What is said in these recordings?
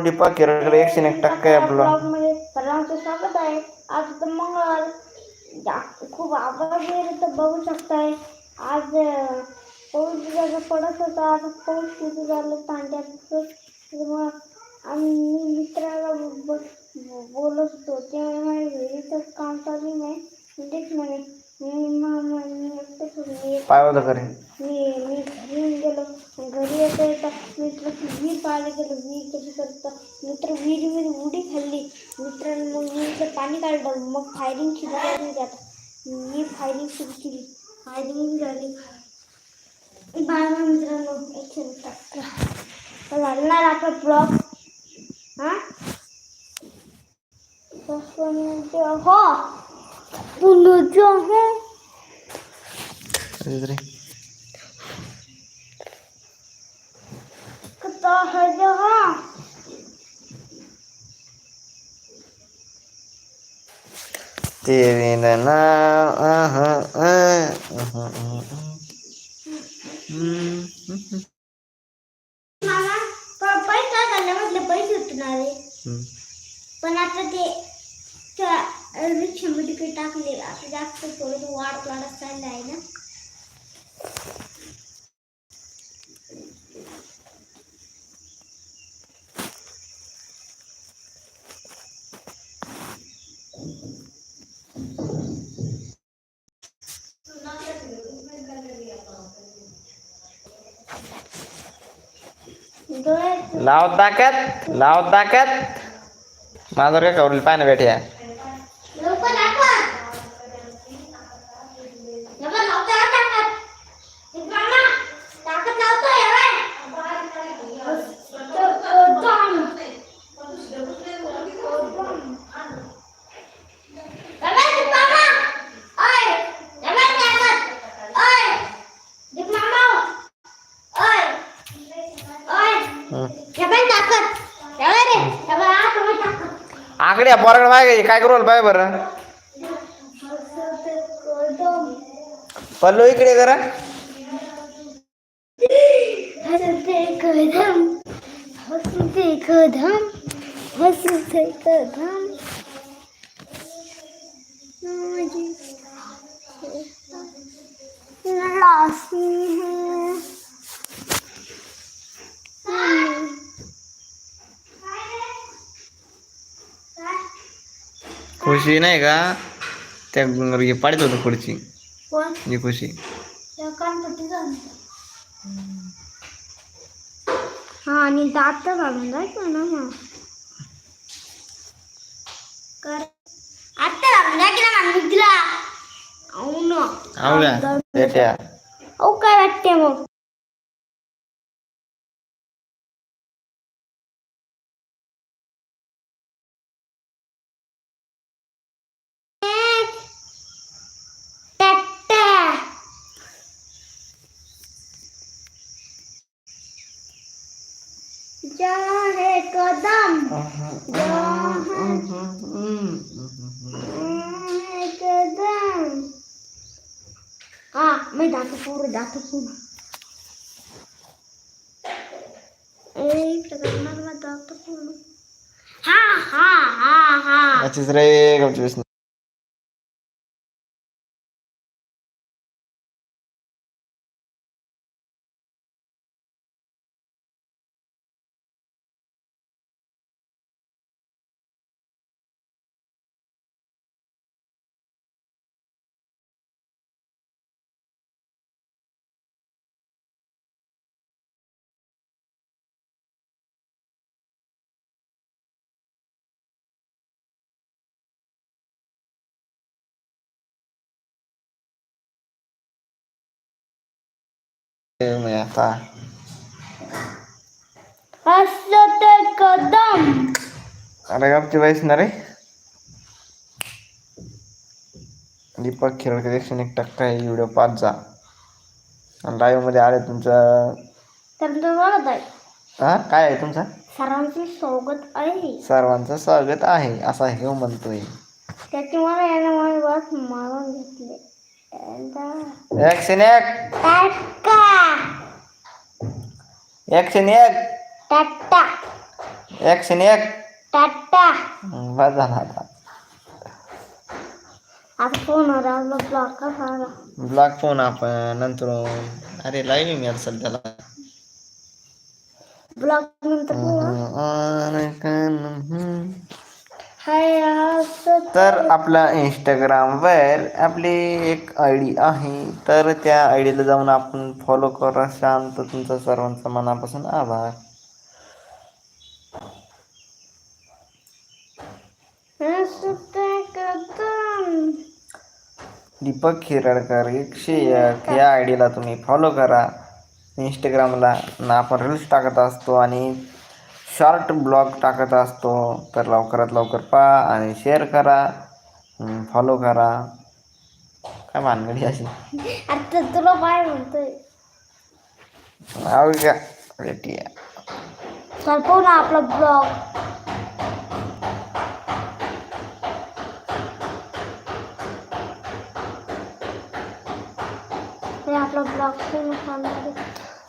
दीपक किरडकडे एकशे एक टक्का आहे आपलं मध्ये सर्वांचं स्वागत आहे. आज तर मंगळवार. जा- खूप आवाज येईल तर बघू शकताय. आज अं, पाऊस जरा पडत होता आज पाऊस किती झालं तांड्याचं त्यामुळं आम्ही मित्राला ब- ब- बोलत होतो. ते म्हणे घरीच काम चालू नाही तेच म्हणे मी म- म- मी एकटेच होतो. मी पाय होतं करे मी मी घरी गेलो घरी येता येता मित्र विहीर पाहायला गेलो विहीर कशी करतं? मित्र विहिरीमध्ये उडी खाल्ली. मित्र मग विहिरीचं पाणी काढलं. मग फायरिंग शिकवली केली त्यात मी फायरिंग सुरू केली. फायरिंग झाली. बाळा मित्रांनो एकशे घालणार झालं ना आपला ब्लॉग हां? हो. तुला जो है रे कितना है जहाँ तेरे नैना आहा, आह, आहा, आहा. हम्म, हम्म, मला प- पैसा घालण्यामधले पैसे उठणारे हम्म. पण आता ते त्या रिक्षामध्ये काही टाकले आता जास्त थोडं वाढ वाढत चाललं आहे ना लाव ताकद लाव ताकद. माझं काय पाय ना बेठ्या लवकर आकड्या पोराकडे मागे काय करू पाय बरं? पल्लू इकडे करा हसते कदम हसते कदम हसते कदम माझी लासी है खुशी नाही का? त्या हे पाडीत होतं पुढची. कोण? ही खुशी. त्या कानपट्टी घालून हा आणि दात घालून जायचं ना मग. कर. आता घालून जा की ना मी तिला. औ ना. औ काय वाटते मग? जा है कदम जा है कदम हा मी दात पूर्ण दात पूर्ण एक करणार ना दात पूर्ण हा आता कदम अरे गपची बाईस ना रे दीपक खेळकर एकशे एक टक्का आहे व्हिडिओ पाच जा लाईव्हमध्ये आले तुमचं हा काय आहे तुमचा सरांचे स्वागत आहे सर्वांचं स्वागत आहे असा हे म्हणतोय त्याची मला याने मला मारून घेतले एकदा एकशे एक टाका एकशे एक टाटा ॲक्शन एक टाटा हं, बस झाला आता आता फोन आपला ब्लॉक कसा आला ब्लॉक फोन आपण तर आपला इंस्टाग्रामवर आपली एक आय डी आहे. तर त्या आय डीला जाऊन आपण फॉलो करा. शांत तुमचा सर्वांचा मनापासून आभार. दीपक खिरडकर एकशे एक या आय डीला तुम्ही फॉलो करा. इंस्टाग्रामला ना आपण रील्स टाकत असतो आणि शॉर्ट ब्लॉग टाकत असतो तर लवकरात लवकर पहा आणि शेअर करा फॉलो करा. काय भानगडी अशी? आता तुला काय म्हणतोय? आवडी का ना आपला ब्लॉग आपला ब्लॉग.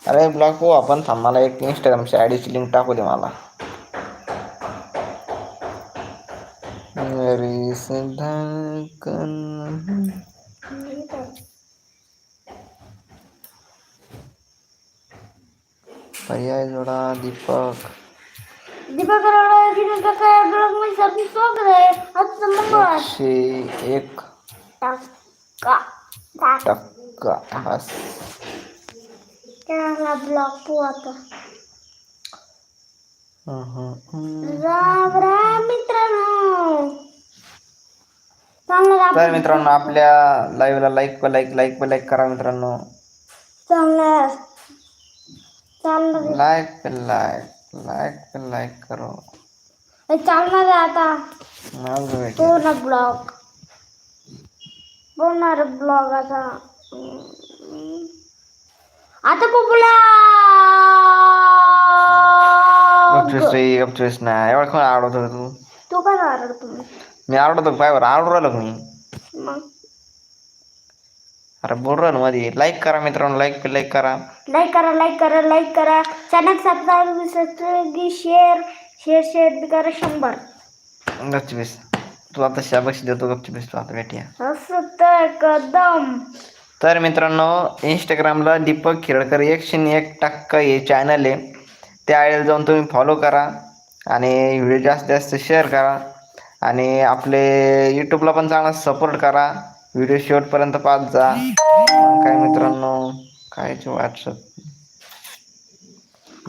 अरे ब्लॉग हो आपण थांब मला एक इंस्टाग्रामची आय डीची लिंक टाकू दे मला. पर्याय जोडा दीपक. दीपक एक टाका टाका टक्का बस त्याला ब्लॉग पू आता हं, हं. राम राम मित्रांनो चांगलं तर मित्रांनो आपल्या लाईव्हला लाईक व लाईक लाईक व लाईक करा मित्रांनो. लाईक पे लाईक लाईक पे लाईक करो. चालणार आहे आता पूर्ण ब्लॉग पूर्ण ब्लॉग आता. आता गपचूस रे गपचूस ना. एवढा कोण आवडत होता तू? तू काय करणार तुम्ही मी आवडतो काय बरं आवडू राहिलो का मी? मग? अरे बोल राहिलो मध्ये. लाईक करा मित्रांनो लाईक पे लाईक करा. लाईक करा लाईक करा लाईक करा. चॅनल सबस्क्राईब की शेअर शेअर शेअर बी करा शंभर. गपचूस. तू आता शाबाशी देतो गपचूस. तू आता भेटूया असं तर कदम. तर मित्रांनो इंस्टाग्रामला दीपक खिरडकर एकशे एक टक्का हे चॅनल आहे. त्या आयडीला जाऊन तुम्ही फॉलो करा आणि व्हिडिओ जास्त जास्त शेअर करा आणि आपले यूट्यूबला पण चांगला सपोर्ट करा. व्हिडिओ शेवटपर्यंत पाहत जा. काय मित्रांनो कायचे व्हॉट्सअप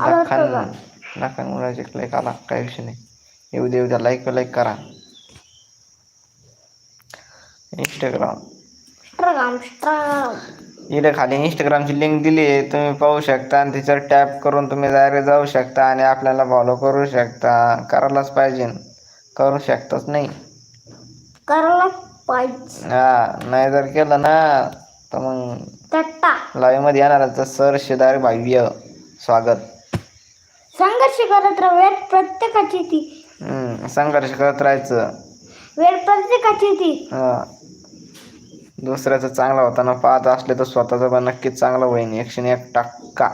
लाखान लाखान मुलाचे लाईक आला काही विषय नाही. येऊ दे उद्या लाईक लाईक करा. इंस्टाग्राम स्ट्रगाम इकडे खाली इंस्टाग्रामची लिंक दिली आहे. तुम्ही पाहू शकता आणि त्याच्यावर टॅप करून तुम्ही डायरेक्ट जाऊ शकता आणि आपल्याला फॉलो करू शकता. करायलाच पाहिजे. करू शकताच नाही. करायला पाहिजे. हा नाही जर केलं ना तर मग लाईव्हमध्ये येणार तर सर शेदार भाव्य. स्वागत. संघर्ष करत राहा. वेळ प्रत्येकाची ती. संघर्ष करत राहायचं. वेळ प्रत्येकाची ती. हा. दुसऱ्याचं चांगला होताना पाहत असले तर स्वतःचं पण नक्कीच चांगलं होईन. एकशे एक टक्का.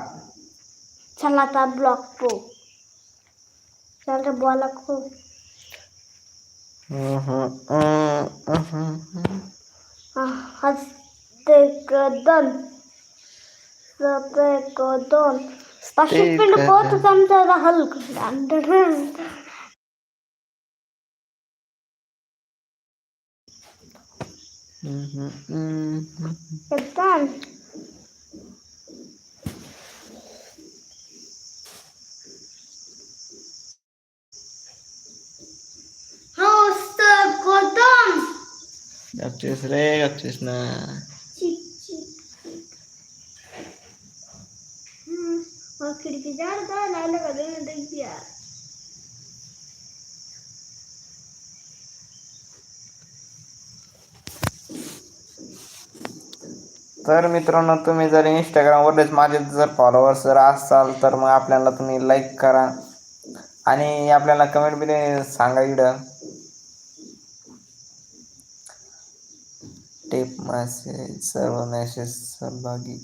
चला आता ब्लॉक पो. चल बोला खूप. हसते कदन सते कदन पाचशे पिंड पोत चमचा हलक. हम्म, हम्म, हम्म. एकदम कदम गपचीस रे गपचीस ना खिडकी झाड का लागलं का दोन यार तर मित्रांनो तुम्ही जर इंस्टाग्रामवरच माझे जर फॉलोअर्स जर असाल तर मग आपल्याला तुम्ही लाईक करा. आणि आपल्याला कमेंटमध्ये सांगा इकडं टेप मेसेज सर्व मेसेज सहभागी.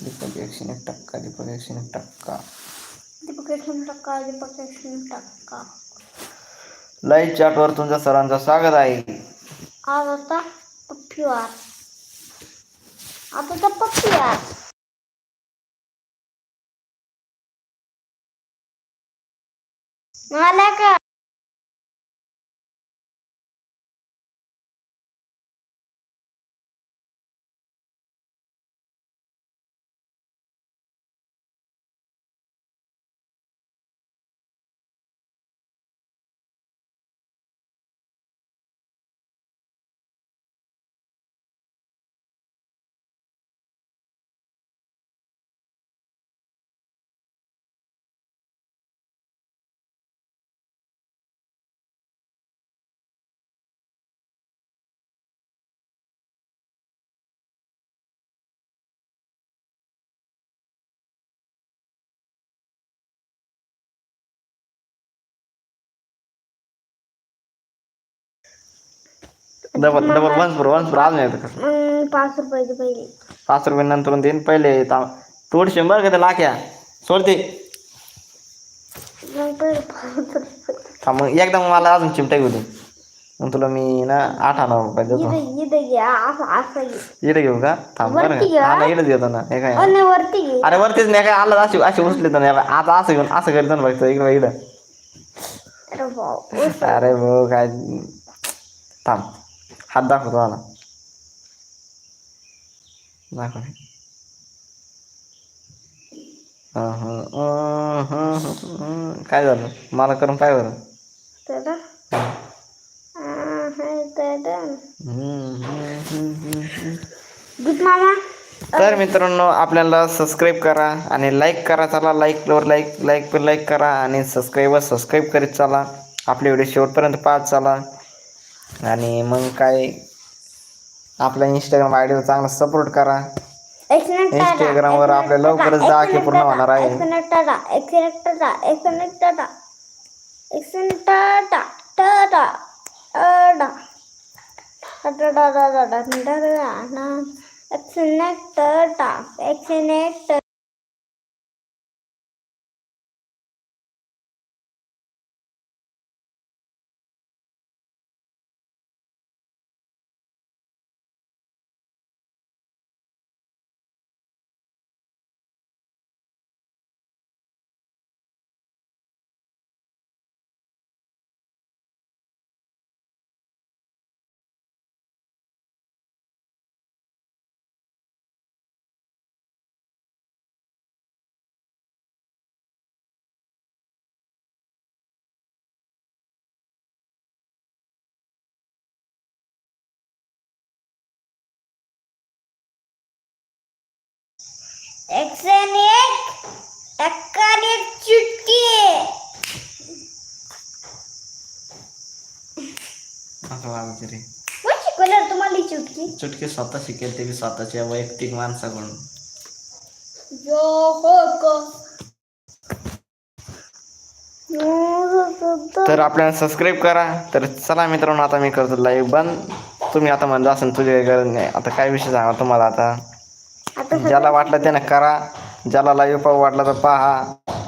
दीपक एकशे एक टक्का दीपक एकशे एक टक्का. टक्का दीपक एकशे टक्का लाईव्ह चॅटवर तुमच्या सर्वांचं स्वागत आहे. आज आता पप्पीवार आता तर पप्पीवार मला का double double once for once for अजून येतं कसं पाच रुपयाचे पहिले. पाच रुपये नंतर देईन पहिले. ता- तोड शंभर का ते लाख्या सोडते मग पहिले पाच रुपये. हा मग एकदा मग मला अजून चिमटा घेऊ दे. मग तुला मी ना आठ हजार रुपये देतो. इथं इथं घ्या असं असं घे. इकडे घेऊ का? थांब बरं वरती घ्या. का हा इकडेच घेतो ना. हे काय? वरती घे. अरे वरतीच नाही काय आलं अशी अशी उचली तर नाही. आता असं घेऊन असं करतो ना बघतो इकडे इकडं. अरे भाऊ अरे भाऊ काय थांब. हात दाखवतो मला दाखव. काय झालं? मला करून काय बरं तर गुड मामा. तर मित्रांनो आपल्याला सबस्क्राईब करा आणि लाईक करा. चला लाईकवर लाईक लाईक पण लाईक करा आणि सबस्क्राईबर सबस्क्राईब करीत चला. आपले व्हिडिओ शेवटपर्यंत पाहत चला. आणि मग काय आपल्या इंस्टाग्राम आयडीवर चांगला सपोर्ट करा Instagram वर आपल्या लवकरच दहा के पूर्ण होणार आहे. टाटा टाटा टाटा टाटा टाटा टाटा टाटा टक्का चुटकी असं वागायचं रे कोण शिकवलं तुम्हाला ही चुटकी चुटके स्वतः शिकेल ते बी स्वतःच्या वैयक्तिक माणसाकडून हो को तर आपल्याला सबस्क्राईब करा. तर चला मित्रांनो आता मी करतो लाईव्ह बंद. तुम्ही आता म्हणता असेल गरज नाही. आता काय विषय सांगा तुम्हाला आता? ज्याला वाटलं त्यानं करा. ज्याला लाईव्ह पाहू वाटलं तर पहा.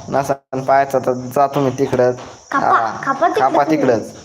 नसेल पाहायचं तर जा तुम्ही तिकडंच खापा- खापा तिकडं खापा तुम्ही. तिकडंच.